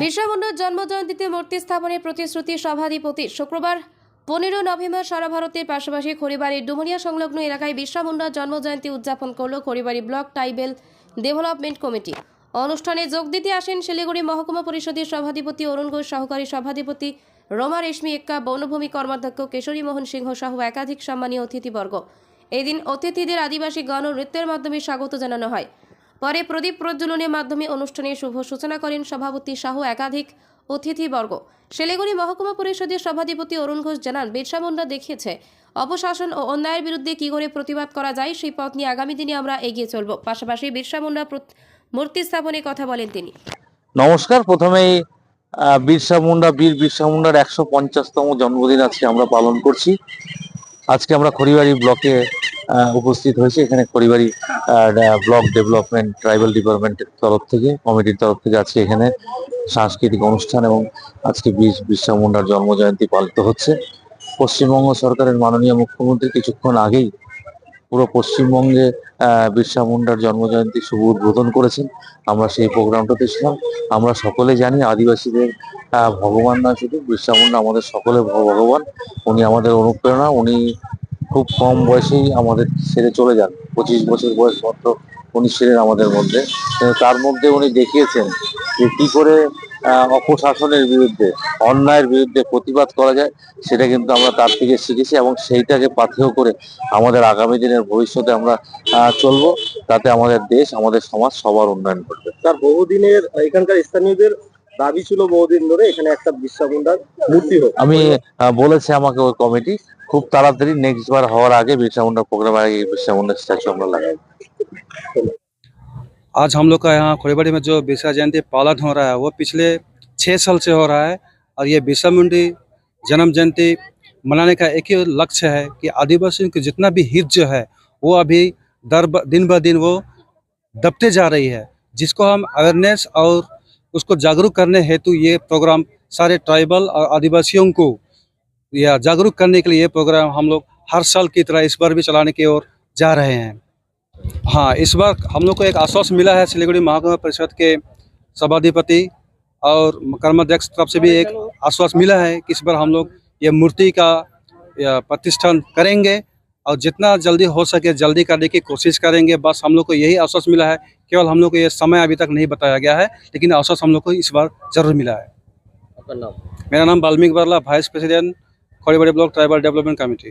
বিরসা জন্মজয়ন্তীতে মূর্তি স্থাপনের প্রতিশ্রুতি সভাধিপতি শুক্রবার পনেরো নভেম্বর সারা ভারতের পাশাপাশি খড়িবাড়ির ডুমুরিয়া সংলগ্ন এলাকায় বিরসা মুন্ডার জন্মজয়ন্তী উদযাপন করল Kharibari block tribal development committee. অনুষ্ঠানে যোগ দিতে আসেন শিলিগুড়ি মহকুমা পরিষদের সভাধিপতি অরুণ ঘোষ, সহকারী সভাধিপতি রমা রেশমি এক্কা, বনভূমি কর্মাধ্যক্ষ কেশরী মোহন সিংহ সহ একাধিক সম্মানীয় অতিথিবর্গ। এদিন অতিথিদের আদিবাসী গণ নৃত্যের মাধ্যমে স্বাগত জানানো হয়। পরে প্রদীপ প্রজ্বলনের মাধ্যমে অনুষ্ঠানের শুভ সূচনা করেন সভাপতি সহ একাধিক অতিথিবর্গ। শিলিগুড়ি মহকুমা পরিষদের সভাধিপতি অরুণ ঘোষ জানান, বিরসা মুন্ডা দেখিয়েছে, অপশাসন ও অন্যায়ের বিরুদ্ধে কী করে প্রতিবাদ করা যায় সেই পথ নিয়ে আগামী দিনে আমরা এগিয়ে চলব। পাশাপাশি বিরসা মুন্ডা মূর্তি স্থাপনের কথা বলেন তিনি। নমস্কার, প্রথমেই বিরসা মুন্ডা, বীর বিরসা মুন্ডার একশো পঞ্চাশতম জন্মদিন আজকে আমরা পালন করছি। আজকে আমরা খড়িবাড়ি ব্লকে উপস্থিত হয়েছে। এখানে খড়িবাড়ি ব্লক ডেভেলপমেন্ট, ট্রাইবাল ডিপার্টমেন্টের তরফ থেকে, কমিটির তরফ থেকে আজকে এখানে সাংস্কৃতিক অনুষ্ঠান এবং আজকে বীর বিরসা মুন্ডার জন্মজয়ন্তী পালিত হচ্ছে। পশ্চিমবঙ্গ সরকারের মাননীয় মুখ্যমন্ত্রী কিছুক্ষণ আগেই পুরো পশ্চিমবঙ্গে বিরসা মুন্ডার জন্মজয়ন্তী শুভ উদ্বোধন করেছেন। আমরা সেই প্রোগ্রামটাতে ছিলাম আমরা সকলে জানি আদিবাসীদের ভগবান না শুধু বিরসা মুন্ডা আমাদের সকলে ভগবান। উনি আমাদের অনুপ্রেরণা। উনি খুব কম বয়সেই আমাদের ছেড়ে চলে যান। পঁচিশ বছর বয়স মাত্র উনি ছিলেন আমাদের মধ্যে। তার মধ্যে উনি দেখিয়েছেন যে কি করে অপশাসনের বিরুদ্ধে, অন্যায়ের বিরুদ্ধে প্রতিবাদ করা যায়, সেটা কিন্তু আমরা তার থেকে শিখেছি এবং সেইটাকে পাথেয় করে আমাদের আগামী দিনের ভবিষ্যতে আমরা চলবো। তাতে আমাদের দেশ, আমাদের সমাজ সবার উন্নয়ন ঘটবে। তার বহুদিনের এখানকার স্থানীয়দের দাবি ছিল বহুদিন ধরে এখানে একটা বিশ্বা মুন্ডার মূর্তি হোক আমি আহ, বলেছে আমাকে ওই কমিটি খুব তাড়াতাড়ি নেক্সট বার হওয়ার আগে বিরসা মুন্ডা প্রোগ্রামের আগে বিরসা মুন্ডা স্ট্যাচু আমরা লাগাই आज हम लोग का यहाँ खोड़ीबाड़ी में जो बिरसा जयंती पालन हो रहा है वो पिछले छः साल से हो रहा है और ये बिरसा मुंडी जन्म जयंती मनाने का एक ही लक्ष्य है कि आदिवासियों की जितना भी हित जो है वो अभी दर ब, दिन ब दिन वो दबते जा रही है जिसको हम अवेयरनेस और उसको जागरूक करने हेतु ये प्रोग्राम सारे ट्राइबल और आदिवासियों को या जागरूक करने के लिए ये प्रोग्राम हम लोग हर साल की तरह इस बार भी चलाने की ओर जा रहे हैं। हाँ इस बार हम लोग को एक आश्वासन मिला है सिलीगुड़ी महाकुमा परिषद के सभाधिपति और कर्माध्यक्ष तरफ़ से भी एक आश्वास मिला है कि इस बार हम लोग ये मूर्ति का प्रतिष्ठान करेंगे। और जितना जल्दी हो सके जल्दी करने की कोशिश करेंगे। बस हम लोग को यही अवसर मिला है। केवल हम लोग को ये समय अभी तक नहीं बताया गया है लेकिन अवसर हम लोग को इस बार ज़रूर मिला है। नाम। मेरा नाम Valmiki Barla vice president Khari block tribal development committee.